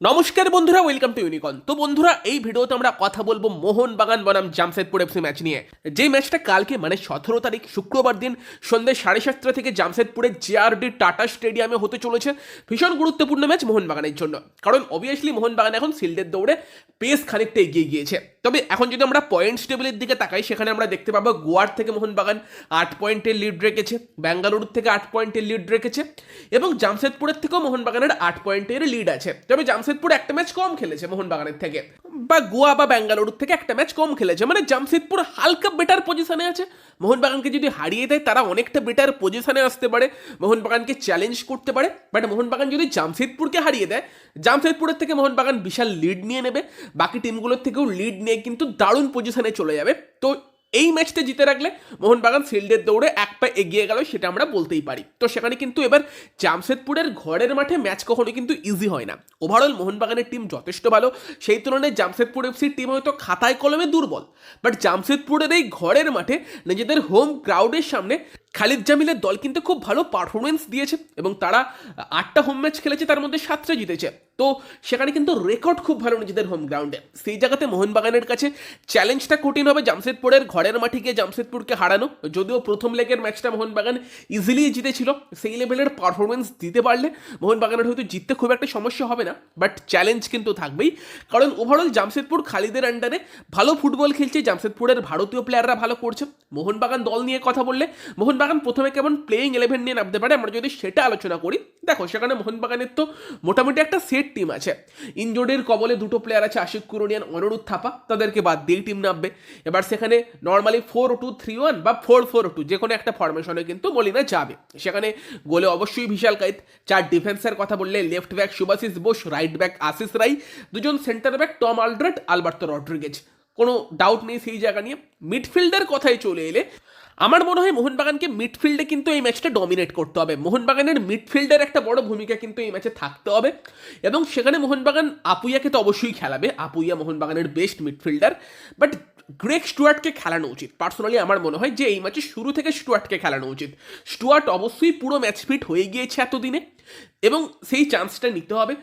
নমস্কার বন্ধুরা welcome to ইউনিকন তো বন্ধুরা, এই ভিডিওতে আমরা কথা বলব মোহন বাগান বনাম জামশেদপুর এফসি ম্যাচ নিয়ে। যে ম্যাচটা কালকে মানে সতেরো তারিখ, শুক্রবার দিন সন্ধ্যে সাড়ে সাতটা থেকে জামশেদপুরের জেআরডি টাটা স্টেডিয়ামে হতে চলেছে ভীষণ গুরুত্বপূর্ণ ম্যাচ মোহনবাগানের জন্য। কারণ অবভিয়াসলি মোহনবাগান এখন সিল্ডের দৌড়ে পেস খানিকটা এগিয়ে গিয়েছে। তবে এখন যদি আমরা পয়েন্টস টেবিলের দিকে তাকাই, সেখানে আমরা দেখতে পাবো গোয়ার থেকে মোহনবাগান আট পয়েন্টের লিড রেখেছে বেঙ্গালুরুর থেকে আট পয়েন্টের লিড রেখেছে এবং জামশেদপুরের থেকেও মোহনবাগানের আট পয়েন্টের লিড আছে। তবে জামশেদপুর একটা ম্যাচ কম খেলেছে মোহনবাগানের থেকে। বা গোয়া বা বেঙ্গালুরুর থেকে একটা ম্যাচ কম খেলেছে। মানে জামশেদপুর হালকা বেটার পজিশনে আছে। মোহনবাগানকে যদি হারিয়ে দেয়, তারা অনেকটা বেটার পজিশনে আসতে পারে। মোহনবাগানকে চ্যালেঞ্জ করতে পারে। বাট মোহনবাগান যদি জামশেদপুরকে হারিয়ে দেয়, জামশেদপুরের থেকে মোহনবাগান বিশাল লিড নিয়ে নেবে। বাকি টিমগুলোর থেকেও লিড নিয়ে কিন্তু দারুণ পজিশনে চলে যাবে। তো এই ম্যাচটা জিতে রাখলে মোহনবাগান ফিল্ডের দৌড়ে এক পা এগিয়ে গেল সেটা আমরা বলতেই পারি। তো সেখানে কিন্তু এবার জামশেদপুরের ঘরের মাঠে ম্যাচ কখনো কিন্তু ইজি হয় না। ওভারঅল মোহনবাগানের টিম যথেষ্ট ভালো। সেই তুলনায় জামশেদপুর এফসির টিম হয়তো খাতায় কলমে দুর্বল। বাট জামশেদপুরের এই ঘরের মাঠে নিজেদের হোম ক্রাউডের সামনে খালিদ জামিলের দল কিন্তু খুব ভালো পারফরমেন্স দিয়েছে এবং তারা আটটা হোম ম্যাচ খেলেছে, তার মধ্যে সাতটা জিতেছে। তো সেখানে কিন্তু রেকর্ড খুব ভালো নিজেদের হোম গ্রাউন্ডে সেই জায়গাতে মোহনবাগানের কাছে চ্যালেঞ্জটা কঠিন হবে। জামশেদপুরের ঘরের মাঠে গিয়ে জামশেদপুরকে হারানো, যদিও প্রথম লেগের ম্যাচটা মোহনবাগান ইজিলি জিতেছিল। সেই লেভেলের পারফরমেন্স দিতে পারলে মোহনবাগানের হয়তো জিততে খুব একটা সমস্যা হবে না বাট চ্যালেঞ্জ কিন্তু থাকবেই। কারণ ওভারঅল জামশেদপুর খালিদের আন্ডারে ভালো ফুটবল খেলছে। জামশেদপুরের ভারতীয় প্লেয়াররা ভালো করছে। মোহনবাগান দল নিয়ে কথা বললে, মোহনবাগান প্রথমে কেমন প্লেয়িং ইলেভেন নিয়ে নামতে পারে, আমরা যদি সেটা আলোচনা করি, দেখো সেখানে মোহনবাগানের তো মোটামুটি একটা সেট টিম আছে। ইনজোর্ডের কবলে দুটো প্লেয়ার আছে, আশিক কুরনিয়ান অনুরোধ থাপা, তাদেরকে বাদ দিয়ে টিম নামবে। এবার সেখানে normally four two three one বা ফোর ফোর টু যে কোনো একটা ফরমেশনে কিন্তু মলিনা যাবে। সেখানে গোলে অবশ্যই বিশাল কাইত। চার ডিফেন্সের কথা বললে left back Subhasish Bose right back Ashish Rai, দুজন centre back Tom Aldred, Alberto Rodriguez. কোনো ডাউট নেই সেই জায়গা নিয়ে। মিডফিল্ডের কথায় চলে এলে আমার মনে হয় মোহনবাগানকে মিডফিল্ডে কিন্তু এই ম্যাচটা ডমিনেট করতে হবে। মোহনবাগানের মিডফিল্ডের একটা বড় ভূমিকা কিন্তু এই ম্যাচে থাকতে হবে এবং সেখানে মোহনবাগান আপুইয়াকে তো অবশ্যই খেলাবে। আপুইয়া মোহনবাগানের বেস্ট মিডফিল্ডার বাট গ্রেক স্টুয়ার্টকে খেলানো উচিত। পার্সোনালি আমার মনে হয় যে এই ম্যাচে শুরু থেকে স্টুয়ার্টকে খেলানো উচিত। স্টুয়ার্ট অবশ্যই পুরো ম্যাচ ফিট হয়ে গিয়েছে এতদিনে এবং সেই চান্সটা নিতে হবে।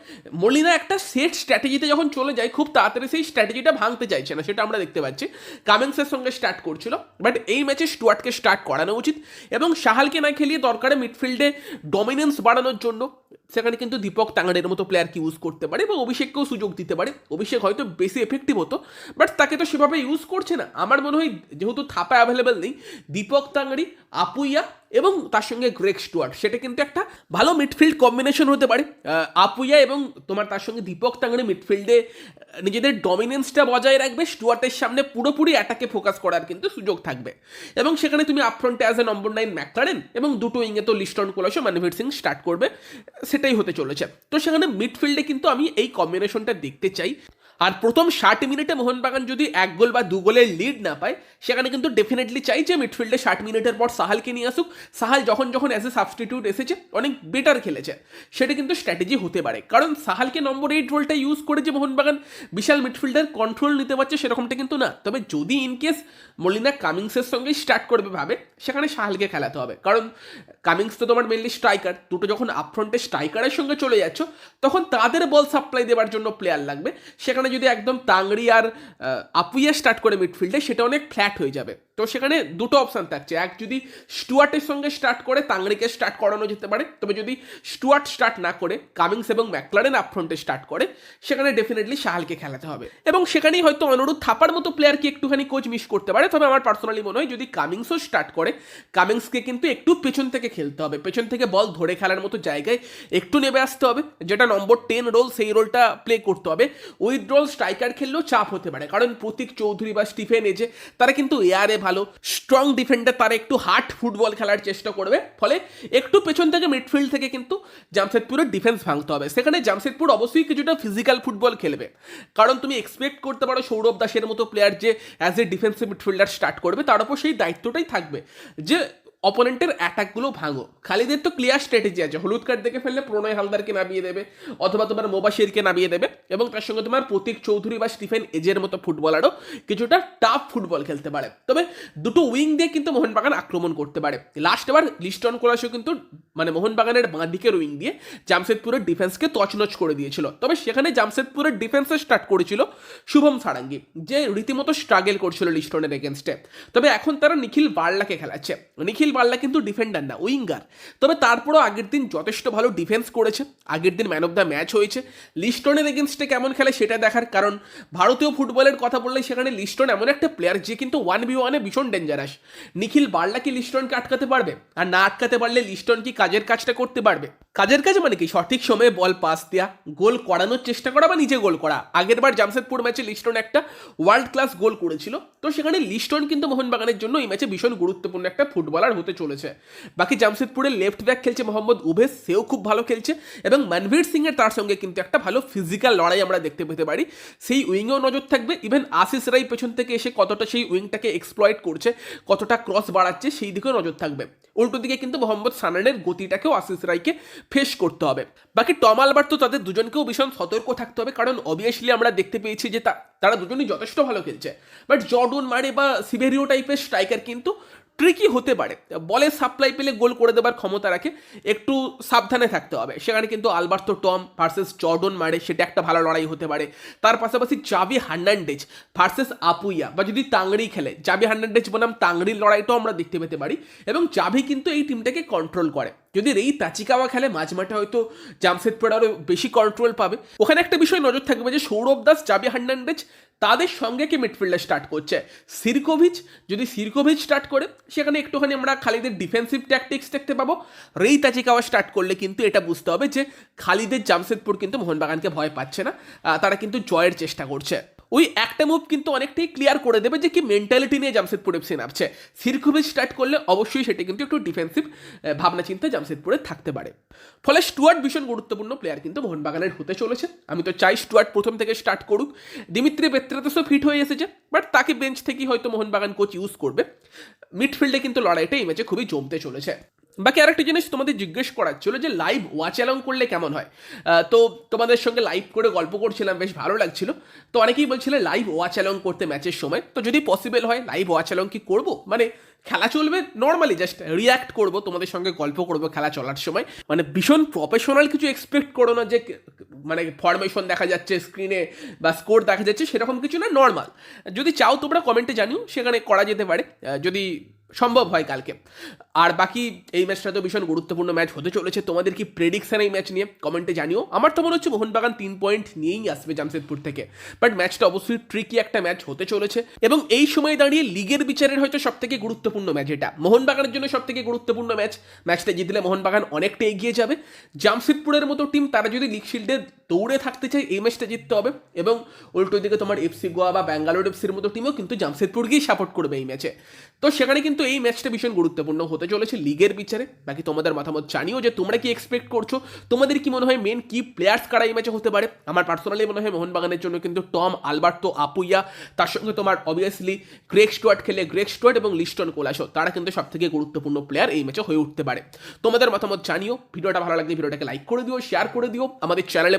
মলিনা একটা সেট স্ট্র্যাটেজিতে যখন চলে যায়, খুব তাড়াতাড়ি সেই স্ট্র্যাটেজিটা ভাঙতে চাইছে না, সেটা আমরা দেখতে পাচ্ছি। কামেন্সের সঙ্গে স্টার্ট করছিল বাট এই ম্যাচে স্টুয়ার্টকে স্টার্ট করানো উচিত এবং সাহালকে না খেলিয়ে দরকারে মিডফিল্ডে ডমিনেন্স বাড়ানোর জন্য সেখানে কিন্তু দীপক তাঙ্গারের মতো প্লেয়ারকে ইউজ করতে পারে এবং অভিষেককেও সুযোগ দিতে পারে। অভিষেক হয়তো বেশি এফেক্টিভ হতো বাট তাকে তো সেভাবে ইউজ করছে না। আমার মনে হয় যেহেতু থাপা অ্যাভেলেবেল নেই, দীপক তাঙ্গারি আপুইয়া এবং তার সঙ্গে গ্রেক স্টুয়ার্ট। সেটা কিন্তু একটা ভালো মিডফিল্ড কম্বিনেশন হতে পারে। আহ, আপুইয়া এবং তোমার তার সঙ্গে দীপক তাঙ্গারি মিডফিল্ডে নিজেদের ডমিনেন্সটা বজায় রাখবে। স্টুয়ার্টের সামনে পুরোপুরি অ্যাটাকে ফোকাস করার কিন্তু সুযোগ থাকবে। এবং সেখানে তুমি আপফ্রন্টে as a number nine McLaren এবং দুটো উইংয়ে তো লিস্টন কোলাসো মানভীর সিং স্টার্ট করবে। সেটাই হতে চলেছে। তো সেখানে মিডফিল্ডে কিন্তু আমি এই কম্বিনেশনটা দেখতে চাই। আর প্রথম ষাট মিনিটে মোহনবাগান যদি এক গোল বা দু গোলের লিড না পায়, সেখানে কিন্তু ডেফিনেটলি চাই যে মিডফিল্ডে ষাট মিনিটের পর সাহালকে নিয়ে আসুক। সাহাল যখন যখন অ্যাজ এ সাবস্টিটিউট এসেছে, অনেক বেটার খেলেছে। সেটা কিন্তু স্ট্র্যাটেজি হতে পারে। কারণ সাহালকে নম্বর এইট রোলটা ইউজ করে যে মোহনবাগান, বিশাল মিডফিল্ডার কন্ট্রোল নিতে পারছে সেরকমটা কিন্তু না। তবে যদি ইন কেস মলিনা কামিংসের সঙ্গে স্টার্ট করবে ভাবে, সেখানে সাহালকে খেলাতে হবে। কারণ কামিংস তো তোমার মেনলি স্ট্রাইকার দুটো যখন আপফ্রন্টে স্ট্রাইকারের সঙ্গে চলে যাচ্ছ, তখন তাদের বল সাপ্লাই দেওয়ার জন্য প্লেয়ার লাগবে। সেখানে যদি একদম তাংড়ি আর আপুইয়া স্টার্ট করে মিডফিল্ডে সেটা অনেক ফ্ল্যাট হয়ে যাবে। তো সেখানে দুটো অপশান থাকছে। এক যদি স্টুয়ার্টের সঙ্গে স্টার্ট করে তাংড়িকে স্টার্ট করানো যেতে পারে, তবে যদি স্টুয়ার্ট স্টার্ট না করে, কামিংস এবং ম্যাকলারেন আপফ্রন্টে স্টার্ট করে, সেখানে ডেফিনেটলি সাহালকে খেলাতে হবে। এবং সেখানেই হয়তো অনুরোধ থাপার মতো প্লেয়ারকে একটুখানি কোচ মিস করতে পারে, তবে আমার পার্সোনালি মনে হয় যদি কামিংসও স্টার্ট করে, কামিংসকে কিন্তু একটু পেছন থেকে খেলতে হবে। পেছন থেকে বল ধরে খেলার মতো জায়গায় একটু নেমে আসতে হবে, যেটা নম্বর টেন রোল সেই রোলটা প্লে করতে হবে। উইথ রোল স্ট্রাইকার খেললেও চাপ হতে পারে। কারণ প্রতীক চৌধুরী বা স্টিফেন এজে, তারা কিন্তু এয়ারে ভালো স্ট্রং ডিফেন্ডার তারা একটু হার্ড ফুটবল খেলার চেষ্টা করবে। ফলে একটু পেছন থেকে মিডফিল্ড থেকে কিন্তু জামশেদপুরের ডিফেন্স ভাঙতে হবে। সেখানে জামশেদপুর অবশ্যই কিছুটা ফিজিক্যাল ফুটবল খেলবে। কারণ তুমি এক্সপেক্ট করতে পারো সৌরভ দাসের মতো প্লেয়ার যে as a defensive midfielder start করবে, তার উপর সেই দায়িত্বটাই থাকবে। যে অপোনেন্টের অ্যাটাকগুলো ভাঙো। খালিদের তো ক্লিয়ার স্ট্র্যাটেজি আছে। হলুদ কার্ড দেখে ফেললে প্রণয় হালদারকে নামিয়ে দেবে, অথবা তোমার মোবাশিরকে নামিয়ে দেবে, এবং তার সঙ্গে তোমার প্রতীক চৌধুরী বা স্টিফেন এজের মতো ফুটবলারও কিছুটা টাফ ফুটবল খেলতে পারে। তবে দুটো উইং দিয়ে কিন্তু মোহনবাগান আক্রমণ করতে পারে। লাস্ট এবার লিস্টন কোলাসও কিন্তু মানে মোহনবাগানের বাঁ দিকের উইং দিয়ে জামশেদপুরের ডিফেন্সকে তছনছ করে দিয়েছিল। তবে সেখানে জামশেদপুরের ডিফেন্সে স্টার্ট করেছিল শুভম সারাঙ্গি, যে রীতিমতো স্ট্রাগল করছিল লিস্টনের এগেনস্টে তবে এখন তারা নিখিল বার্লাকে খেলাচ্ছে। নিখিল বার্লা কিন্তু ডিফেন্ডার না, উইঙ্গার। তবে তারপরও আগের দিন যথেষ্ট ভালো ডিফেন্স করেছে। আগের দিন ম্যান অফ দ্য ম্যাচ হয়েছে। লিস্টনের এগেনস্টে কেমন খেলে সেটা দেখার কারণ, ভারতীয় ফুটবলের কথা বললে সেখানে লিস্টন এমন একটা প্লেয়ার যে কিন্তু ওয়ান বি ওয়ানে ভীষণ ডেঞ্জারাস নিখিল বার্লা কি লিস্টনকে আটকাতে পারবে? আর না আটকাতে পারলে লিস্টন কি কাজের কাজটা করতে পারবে? কাজের কাজ মানে কি? সঠিক সময়ে বল পাস দেওয়া গোল করানোর চেষ্টা করা বা নিজে গোল করা। আগের বার জামশেদপুর ম্যাচে লিস্টন একটা ওয়ার্ল্ড ক্লাস গোল করেছিল। তো সেখানে লিস্টন কিন্তু মোহনবাগানের জন্য এই ম্যাচে ভীষণ গুরুত্বপূর্ণ একটা ফুটবলার হতে চলেছে। বাকি জামশেদপুরের লেফট ব্যাক খেলছে মোহাম্মদ উভেস সেও খুব ভালো খেলছে এবং মনভীর সিং এর তার সঙ্গে কিন্তু একটা ভালো ফিজিক্যাল লড়াই আমরা দেখতে পেতে পারি। সেই উইংয়েও নজর থাকবে ইভেন আশিস রাই পেছন থেকে এসে কতটা সেই উইংটাকে এক্সপ্লয়েট করছে, কতটা ক্রস বাড়াচ্ছে, সেই দিকেও নজর থাকবে। উল্টো দিকে কিন্তু মোহাম্মদ সানানের গতিটাকেও আশিস রাইকে ফেস করতে হবে। বাকি টম আলবার তো তাদের দুজনকেও ভীষণ সতর্ক থাকতে হবে, কারণ অবভিয়াসলি আমরা দেখতে পেয়েছি যে তারা দুজনই যথেষ্ট ভালো খেলছে। বাট জর্ডন মারে বা সিভেরিও টাইপের স্ট্রাইকার কিন্তু ট্রিকি হতে পারে। বলে সাপ্লাই পেলে গোল করে দেবার ক্ষমতা রাখে, একটু সাবধানে থাকতে হবে। সেখানে কিন্তু আলবার্তো টম ভার্সেস জর্ডন মারে, সেটা একটা ভালো লড়াই হতে পারে। তার পাশাপাশি জাবি হার্নান্ডেজ ভার্সেস আপুইয়া, বা যদি তাংড়ি খেলে জাবি হার্নান্ডেজ বনাম তাংড়ির লড়াইটাও আমরা দেখতে পেতে পারি। এবং জাভি কিন্তু এই টিমটাকে কন্ট্রোল করে। যদি এই তাচিকাওয়া খেলে মাঝ মাঠে হয়তো জামশেদপুর আরও বেশি কন্ট্রোল পাবে। ওখানে একটা বিষয় নজর থাকবে যে সৌরভ দাস জাবি হার্নান্ডেজ তাদের সঙ্গে কি মিডফিল্ডার স্টার্ট করছে? সিরকোভিচ, যদি সিরকোভিচ স্টার্ট করে, সেখানে একটুখানি আমরা খালিদের ডিফেন্সিভ ট্যাকটিক্স দেখতে পাবো। রেই তাচিকাওয়া স্টার্ট করলে কিন্তু এটা বুঝতে হবে যে খালিদের জামশেদপুর কিন্তু মোহনবাগানকে ভয় পাচ্ছে না। তারা কিন্তু জয়ের চেষ্টা করছে। ওই একটা মুভ কিন্তু অনেকটাই ক্লিয়ার করে দেবে যে কি মেন্টালিটি নিয়ে জামশেদপুর এফসি নামছে। সিরকুভিচ স্টার্ট করলে অবশ্যই সেটা কিন্তু একটু ডিফেন্সিভ ভাবনা চিন্তা জামশেদপুরে থাকতে পারে। ফলে স্টুয়ার্ট ভীষণ গুরুত্বপূর্ণ প্লেয়ার কিন্তু মোহনবাগানের হতে চলেছে। আমি তো চাই স্টুয়ার্ট প্রথম থেকে স্টার্ট করুক। দিমিত্রি পেত্রাতসও ফিট হয়ে এসেছে বাট তাকে বেঞ্চ থেকেই হয়তো মোহনবাগান কোচ ইউজ করবে। মিডফিল্ডে কিন্তু লড়াইটা এই ম্যাচে খুবই জমতে চলেছে। বাকি আরেকটা জিনিস তোমাদের জিজ্ঞেস করার ছিল যে লাইভ ওয়াচ অ্যালং করলে কেমন হয়? তো তোমাদের সঙ্গে লাইভ করে গল্প করছিলাম, বেশ ভালো লাগছিল। তো অনেকেই বলছিলে লাইভ ওয়াচ অ্যালং করতে ম্যাচের সময়। তো যদি পসিবল হয় লাইভ ওয়াচ অ্যালং কি করব? মানে খেলা চলবে নর্মালি জাস্ট রিয়াক্ট করব, তোমাদের সঙ্গে গল্প করব খেলা চলার সময়। মানে ভীষণ প্রফেশনাল কিছু এক্সপেক্ট করো না যে মানে ফরমেশন দেখা যাচ্ছে স্ক্রিনে বা স্কোর দেখা যাচ্ছে, সেরকম কিছু না নর্মাল যদি চাও তোমরা কমেন্টে জানিও, সেখানে করা যেতে পারে। যদি সম্ভব হয় কালকে। আর বাকি এই ম্যাচটা তো ভীষণ গুরুত্বপূর্ণ ম্যাচ হতে চলেছে। তোমাদের কি প্রেডিকশান এই ম্যাচ নিয়ে? কমেন্টে জানিও। আমার তো মনে হচ্ছে মোহনবাগান তিন পয়েন্ট নিয়েই আসবে জামশেদপুর থেকে। বাট ম্যাচটা অবশ্যই ট্রিকি একটা ম্যাচ হতে চলেছে। এবং এই সময় দাঁড়িয়ে লিগের বিচারের হয়তো সব থেকে গুরুত্বপূর্ণ ম্যাচ এটা। মোহনবাগানের জন্য সব থেকে গুরুত্বপূর্ণ ম্যাচ ম্যাচটা জিতলে মোহনবাগান অনেকটা এগিয়ে যাবে। জামশেদপুরের মতো টিম তারা যদি লিগ শিল্ডে দৌড়ে থাকতে চাই, এই ম্যাচটা জিততে হবে। এবং উল্টো দিকে তোমার এফসি গোয়া বা ব্যাঙ্গালোর এফসির মতো টিমও কিন্তু জামশেদপুরকেই সাপোর্ট করবে এই ম্যাচে তো সেখানে কিন্তু এই ম্যাচটা ভীষণ গুরুত্বপূর্ণ হতে চলেছে লিগের বিচারে। বাকি তোমাদের মতামত জানিও যে তোমরা কি এক্সপেক্ট করছ। তোমাদের কি মনে হয় মেন কি প্লেয়ার্স কারা এই ম্যাচে হতে পারে? আমার পার্সোনালি মনে হয় মোহনবাগানের জন্য কিন্তু টম আলবার্তো আপুইয়া তার সঙ্গে তোমার অবভিয়াসলি গ্রেক স্টুয়ার্ট খেলে গ্রেক স্টুয়ার্ট এবং লিস্টন কোলাসো তারা কিন্তু সব থেকে গুরুত্বপূর্ণ প্লেয়ার এই ম্যাচে হয়ে উঠতে পারে। তোমাদের মতামত জানিও। ভিডিওটা ভালো লাগলে ভিডিওটাকে লাইক করে দিও শেয়ার করে দিও। আমাদের চ্যানেলে